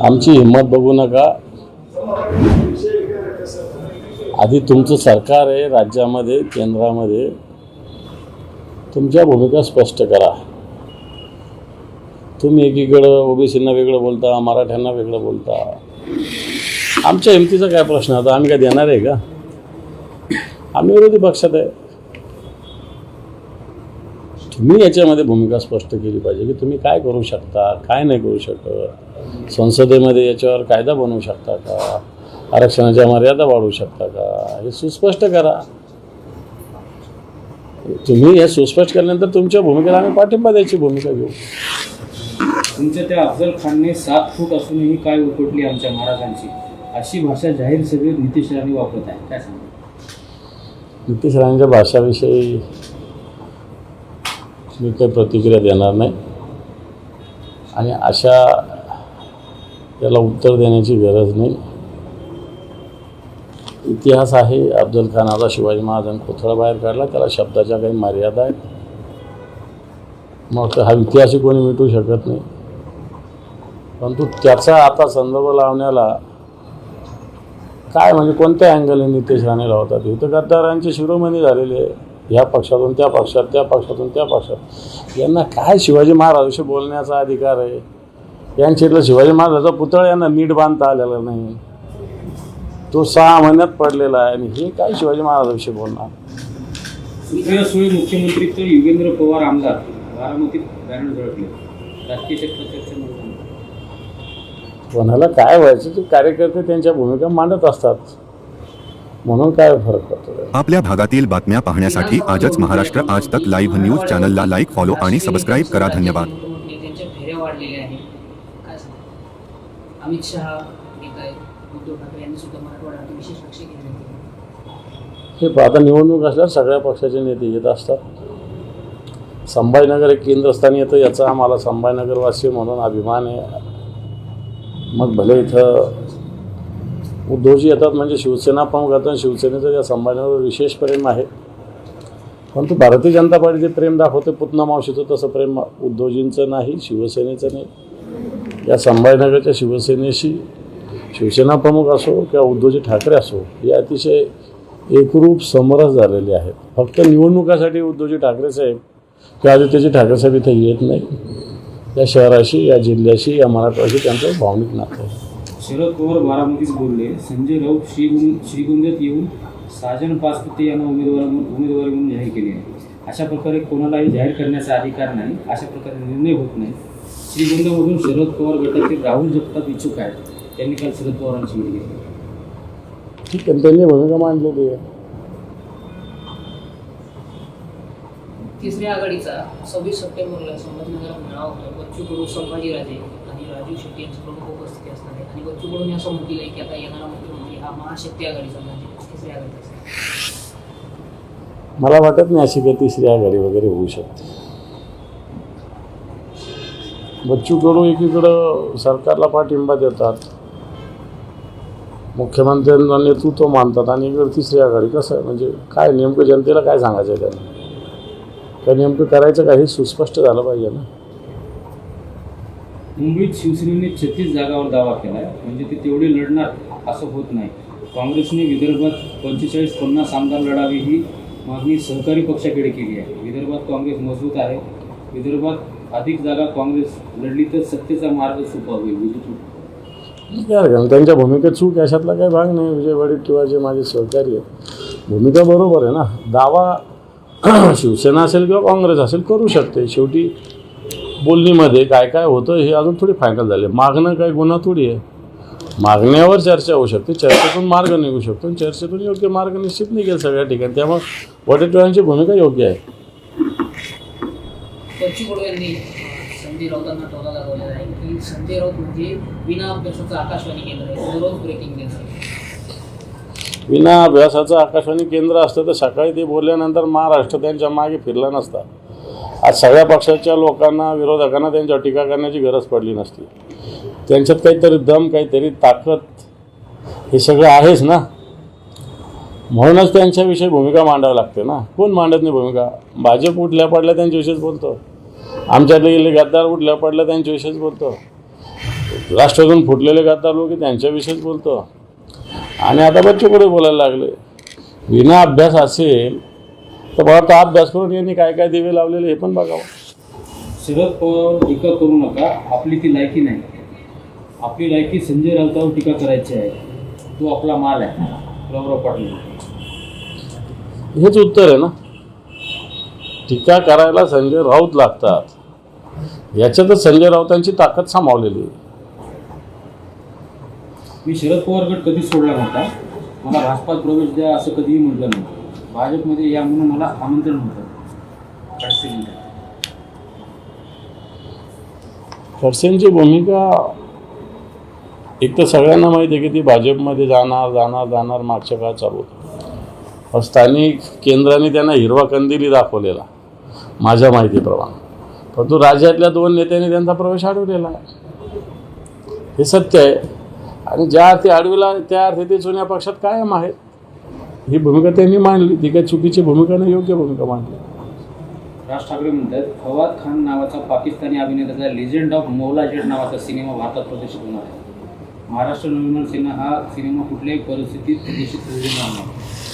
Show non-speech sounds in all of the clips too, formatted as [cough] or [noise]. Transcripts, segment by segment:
आमची हिंमत बघू नका. आधी तुमचं सरकार आहे राज्यामध्ये केंद्रामध्ये. तुमच्या भूमिका स्पष्ट करा. तुम्ही एकीकडं ओबीसींना वेगळं बोलता मराठ्यांना वेगळं बोलता. आमच्या हिमतीचा काय प्रश्न? आता आम्ही काय देणार आहे का? आम्ही विरोधी पक्षात आहे. तुम्ही याच्यामध्ये भूमिका स्पष्ट केली पाहिजे की तुम्ही काय करू शकता काय नाही करू शकत? संसदेमध्ये याच्यावर कायदा बनवू शकता का? आरक्षणाच्या मर्यादा वाढवू शकता का? हे सुस्पष्ट करा. तुम्ही हे सुस्पष्ट केल्यानंतर तुमच्या भूमिकेला आम्ही पाठिंबा द्यायची भूमिका घेऊ. तुमच्या त्या अफजल खानने सात फूट असूनही काय उपटली आमच्या महाराजांची? अशी भाषा जाहीर सभेत नितीश राणे वापरत आहे काय सांगा नितीश राणेंच्या भाषाविषयी मी काही प्रतिक्रिया देणार नाही. आणि अशा त्याला उत्तर देण्याची गरज नाही. इतिहास आहे अफजल खानाचा शिवाजी महाराजांनी पुतळा बाहेर काढला त्याला शब्दाच्या काही मर्यादा आहेत. मग हा इतिहासही कोणी मिटू शकत नाही. परंतु त्याचा आता संदर्भ लावण्याला काय म्हणजे कोणत्या अँगलने नितेश राणे लावतात? इथं गद्दारांचे शिरोमणी झालेले आहे. या पक्षातून त्या पक्षात त्या पक्षातून त्या पक्षात. यांना काय शिवाजी महाराजांशी बोलण्याचा अधिकार आहे? यांच्यातलं शिवाजी महाराजाचा पुतळा यांना नीट बांधता आलेला नाही. तो सहा महिन्यात पडलेला आहे आणि हे काय शिवाजी महाराजांविषयी बोलणार? सुळे मुख्यमंत्री तर युगेंद्र पवार आमदार. बारामतीत कोणाला काय व्हायचं ते कार्यकर्ते त्यांच्या भूमिका मांडत असतात. म्हणून काय फरक पडतो? आपल्या भागातील बातम्या पाहण्यासाठी आजच महाराष्ट्र आज तक लाईव्ह न्यूज चॅनलला लाईक फॉलो आणि सबस्क्राईब करा. धन्यवाद. अमित शहा उद्धव ठाकरे यांनी सुद्धा मराठवाड्यात विशेष लक्ष घेतले हे आता निवडणूक असल्यावर सगळ्या पक्षाचे नेते येत असतात. संभाजीनगर एक केंद्रस्थानी येतं याचा आम्हाला संभाजीनगरवासी म्हणून अभिमान आहे. मग भले इथं उद्धवजी येतात म्हणजे शिवसेना प्रमुख आता आणि शिवसेनेचं या संभाजीनगर विशेष प्रेम आहे. परंतु भारतीय जनता पार्टी जे प्रेम दाखवते पुतना मावशीचं तसं प्रेम उद्धवजींचं नाही शिवसेनेचं नाही. या संभाजीनगरच्या शिवसेनेशी शिवसेना प्रमुख असो किंवा उद्धवजी ठाकरे असो हे अतिशय एकरूप समरस झालेले आहेत. फक्त निवडणुकासाठी उद्धवजी ठाकरे साहेब किंवा आदित्यजी ठाकरे साहेब इथे येत नाही. या शहराशी या जिल्ह्याशी या मराठवाशी त्यांचं भावनिक नातं आहे. शरद पवार बारामतीत बोलले संजय राऊत श्रीगुं श्रीगोंद्यात येऊन साजन पाचपुते यांना उमेदवार उमेदवारी म्हणून जाहीर केली आहे. अशा प्रकारे कोणालाही जाहीर करण्याचा अधिकार नाही अशा प्रकारे निर्णय होत नाही. श्रीगोंद्यामधून शरद पवार गटातील राहुल जगताप इच्छुक आहेत. त्यांनी काल शरद पवारांची भेट घेतली. ठीक आहे त्यांनी भूमिका मांडलेली आहे. तिसऱ्या आघाडीचा सव्वीस सप्टेंबरला संभाजीनगरात मेळावा होतो बच्चू कडू संभाजीराजे आणि राजीव शेट्टी यांची प्रमुख उपस्थिती असणार आहे आणि बच्चू कडून असं म्हटलेलं आहे की आता येणारा मुख्यमंत्री म्हणजे हा महाशक्ती आघाडीचा म्हणजे तिसऱ्या आघाडीचा मला वाटत नाही अशी काही तिसरी आघाडी वगैरे होऊ शकते. बच्चू कडू एकीकडं सरकारला पाठिंबा देतात. मुख्यमंत्र्यांना नेतृत्व मानतात आणि इकडे तिसरी आघाडी कसं आहे? म्हणजे काय नेमकं जनतेला काय सांगायचं आहे त्यांना? काय नेमकं करायचं का हे सुस्पष्ट झालं पाहिजे ना? मुंबईत शिवसेनेने छत्तीस जागावर दावा केला आहे म्हणजे ते तेवढे लढणार असं होत नाही. काँग्रेसने विदर्भात पंचेचाळीस पन्नास आमदार लढावी ही मागणी सहकारी पक्षाकडे केली आहे. विदर्भात काँग्रेस मजबूत आहे. विदर्भात अधिक जागा काँग्रेस लढली तर सत्तेचा मार्ग सोपा होईल. विजय त्यांच्या भूमिकेत चूक अशातला काही भाग नाही. विजय वडेट्टीवार जे माझे सहकारी आहेत भूमिका बरोबर आहे ना. दावा [clears throat] शिवसेना असेल किंवा काँग्रेस असेल करू शकते. शेवटी बोलणीमध्ये काय काय होतं हे अजून थोडी फायनल झाले. मागणं काही गुन्हा थोडी आहे. मागण्यावर चर्चा होऊ शकते. चर्चेतून मार्ग निघू शकतो आणि चर्चेतून योग्य मार्ग निश्चित निघेल सगळ्या ठिकाणी. त्यामुळे वडेट्टीवारांची भूमिका योग्य आहे. बच्चू कडू यांनी अं, संजय राऊतांना टोला लागवलेला आहे. की संजय राऊत म्हणजे विना अभ्यासाचं आकाशवाणी केंद्र आहे. दररोज ब्रेकिंग न्यूज आहे. विना अभ्यासाचं आकाशवाणी केंद्र असतं तर सकाळी ते बोलल्यानंतर महाराष्ट्र त्यांच्या मागे फिरला नसता. आज सगळ्या पक्षाच्या लोकांना विरोधकांना त्यांच्यावर टीका करण्याची गरज पडली नसती. त्यांच्यात काहीतरी दम काहीतरी ताकद हे सगळं आहेच ना? म्हणूनच त्यांच्याविषयी भूमिका मांडावी लागते ना? कोण मांडत नाही भूमिका? भाजप उठल्या पडल्या त्यांच्याविषयीच बोलतो. आमच्यातले गेले गद्दार उठल्या पडल्या त्यांच्याविषयीच बोलतो. राष्ट्रातून फुटलेले गद्दार लोक त्यांच्याविषयीच बोलतो. आणि आता बच्चूकडे बोलायला लागले. विना अभ्यास असेल तर मला तो अभ्यास करून यांनी काय काय दिवे लावलेले हे पण बघावं. शरद पवार टीका करू नका. आपली ती लायकी नाही. आपली लायकी संजय राऊतावर टीका करायची आहे. तो आपला माल आहे. प्रवराव पाटील. हेच उत्तर आहे ना? टीका करायला संजय राऊत लागतात. याच्यातच संजय राऊतांची ताकद सामावलेली आहे. मी शरद पवार गट कधीच सोडला नव्हता. मला भाजपात प्रवेश द्या असं कधीही म्हटलं नव्हतं. भाजपमध्ये या म्हणून मला आमंत्रण होतं. खडसेंची भूमिका एक तर सगळ्यांना माहिती आहे की ती भाजपमध्ये जाणार जाणार जाणार मागच्या काळात चालू होतं. स्थानिक केंद्राने त्यांना हिरवा कंदिली दाखवलेला माझ्या माहितीप्रमाणे. परंतु राज्यातल्या दोन नेत्यांनी त्यांचा प्रवेश अडवलेला आहे. हे सत्य आहे. आणि ज्या अर्थी अडविला त्या अर्थी ते जुन्या पक्षात कायम आहेत. ही भूमिका त्यांनी मांडली. ती काही चुकीची भूमिका नाही योग्य भूमिका मांडली. राज ठाकरे म्हणतात फवाद खान नावाचा पाकिस्तानी अभिनेत्याचा लेजंड ऑफ मौला नावाचा सिनेमा भारतात प्रदर्शित होणार आहे. महाराष्ट्र नवनिर्माण सेना हा सिनेमा कुठल्याही परिस्थितीत प्रदर्शित होऊ देणार नाही.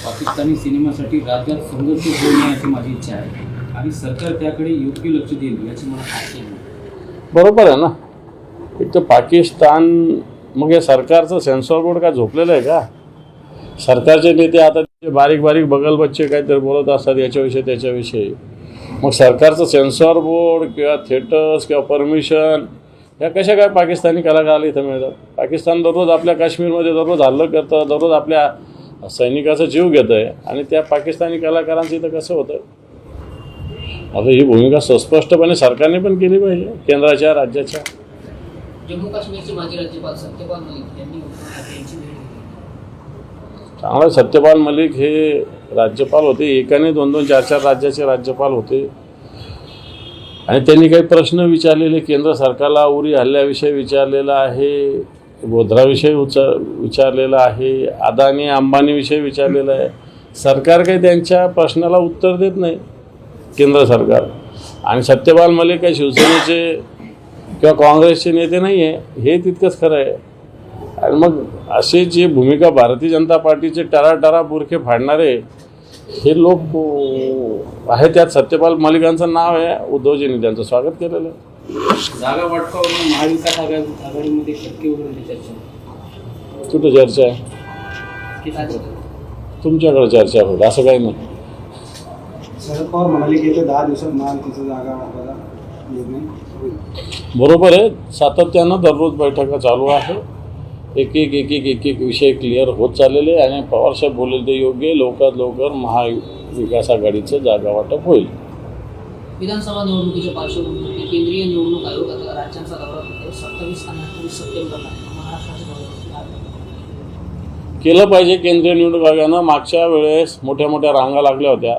पाकिस्तानी सिनेमासाठी राज्यात संघर्ष होऊ नये अशी माझी इच्छा आहे. आणि सरकार त्याकडे योग्य लक्ष देईल याची मला खात्री बरोबर आहे ना? एक तर पाकिस्तान मग हे सरकारचं सेन्सॉर बोर्ड काय झोपलेलं आहे का? सरकारचे नेते आता ते बारीक बारीक बगलबच्चे काहीतरी बोलत असतात याच्याविषयी त्याच्याविषयी. मग सरकारचं सेन्सॉर बोर्ड किंवा थिएटर्स किंवा परमिशन ह्या कशा काय पाकिस्तानी कलाकाराला इथं मिळतात? पाकिस्तान दररोज आपल्या काश्मीरमध्ये दररोज हल्लं करतं दररोज आपल्या सैनिकाचा जीव घेतं आहे आणि त्या पाकिस्तानी कलाकारांचं इथं कसं होतं? आता ही भूमिका सुस्पष्टपणे सरकारने पण केली पाहिजे केंद्राच्या राज्याच्या. जम्मू काश्मीरचे माजी राज्यपाल सत्यपाल मलिक यांनी उद्धव ठाकरे यांची भेट घेतली चांगला सत्यपाल मलिक हे राज्यपाल होते. एकाने दोन दोन चार चार राज्याचे राज्यपाल होते. आणि त्यांनी काही प्रश्न विचारलेले केंद्र सरकारला उरी हल्ल्याविषयी विचारलेला आहे गोधराविषयी उचा विचारलेला आहे अदानी अंबानीविषयी विचारलेलं आहे. सरकार काही त्यांच्या प्रश्नाला उत्तर देत नाही केंद्र सरकार. आणि सत्यपाल मलिक काही शिवसेनेचे किंवा काँग्रेसचे नेते नाही आहे हे तितकंच खरं आहे. आणि मग असे जे भूमिका भारतीय जनता पार्टीचे टराटरा बुरखे फाडणारे हे लोक आहे त्यात सत्यपाल मलिकांचं नाव आहे उद्धवजींनी त्यांचं स्वागत केलेलं आहे. जागा महाविकास आघाडी आघाडीमध्ये शक्य वगैरे चर्चा. कुठं चर्चा आहे? तुमच्याकडे चर्चा होईल असं काही नाही. शरद पवार म्हणाले की येत्या दहा दिवसात महायुतीचं जागा वाटपाचा निर्णय होईल बरोबर आहे सातत्यानं दररोज बैठका चालू आहे. एक एक एक एक एक एक विषय क्लिअर होत चाललेले आणि पवारसाहेब बोलले ते योग्य. लवकरात लवकर महाविकास आघाडीचं जागा वाटप होईल. विधानसभा निवडणुकीच्या पार्श्वभूमीवर केंद्रीय निवडणूक आयोग आता राज्यांचा दौरा करते सत्तावीस आणि अठ्ठावीस सप्टेंबरला केलं पाहिजे केंद्रीय निवडणूक आयोगानं. मागच्या वेळेस मोठ्या मोठ्या रांगा लागल्या होत्या.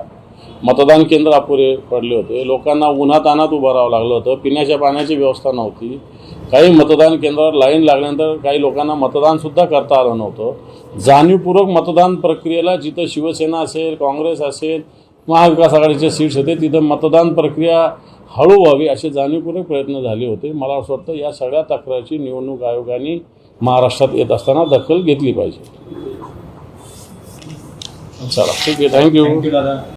मतदान केंद्र अपुरे पडले होते. लोकांना उन्हातानात उभं राहावं लागलं होतं. पिण्याच्या पाण्याची व्यवस्था नव्हती. काही मतदान केंद्रावर लाईन लागल्यानंतर काही लोकांना मतदानसुद्धा करता आलं नव्हतं. जाणीवपूर्वक मतदान प्रक्रियेला जिथं शिवसेना असेल काँग्रेस असेल महाविकास आघाडीचे सीट्स होते तिथं मतदान प्रक्रिया हळू व्हावी असे जाणीवपूर्वक प्रयत्न झाले होते. मला असं वाटतं या सगळ्या तक्रारीची निवडणूक आयोगाने महाराष्ट्रात येत असताना दखल घेतली पाहिजे. चला ठीक आहे. थँक्यू दादा.